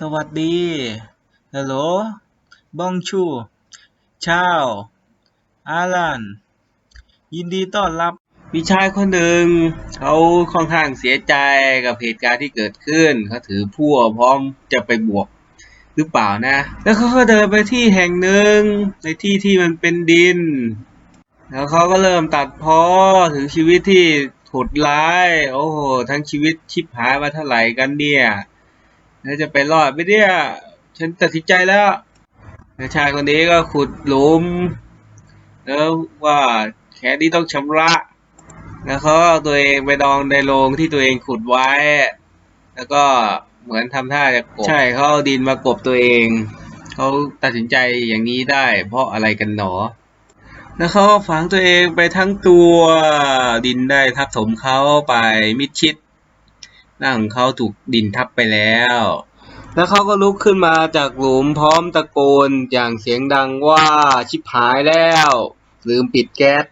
สวัสดีฮัลโหลบองชูชาวอาลันยินดีต้อนรับมีชายคนหนึ่ง เขาค่อนข้างเสียใจกับเหตุการณ์ที่เกิดขึ้น เขาถือพั่วพร้อมจะไปบวกหรือเปล่านะ แล้วเขาก็เดินไปที่แห่งหนึ่งในที่ที่มันเป็นดิน แล้วเขาก็เริ่มตัดพ้อถึงชีวิตที่โหดร้าย โอ้โห ทั้งชีวิตชิบหายมาเท่าไหร่กันเนี่ย แล้วจะไปรอดไหมเนี่ยฉันตัดสินใจแล้วแล้วชายคนนี้ก็ขุดหลุม แล้วว่าแค่นี้ต้องชำระแล้วเขาก็เอาตัวเองไปดองในโรงที่ตัวเองขุดไว้ แล้วก็เหมือนทำท่าจะกบ ใช่เขาเอาดินมากบตัวเอง เขาตัดสินใจอย่างนี้ได้ เพราะอะไรกันหนอ แล้วเขาก็ฝังตัวเองไปทั้งตัวดินได้ทับถมเขาไปมิดชิด หน้าของเขาถูกดินทับไปแล้ว แล้วเขาก็ลุกขึ้นมาจากหลุมพร้อมตะโกนอย่างเสียงดังว่าชิบหายแล้ว ลืมปิดแก๊ส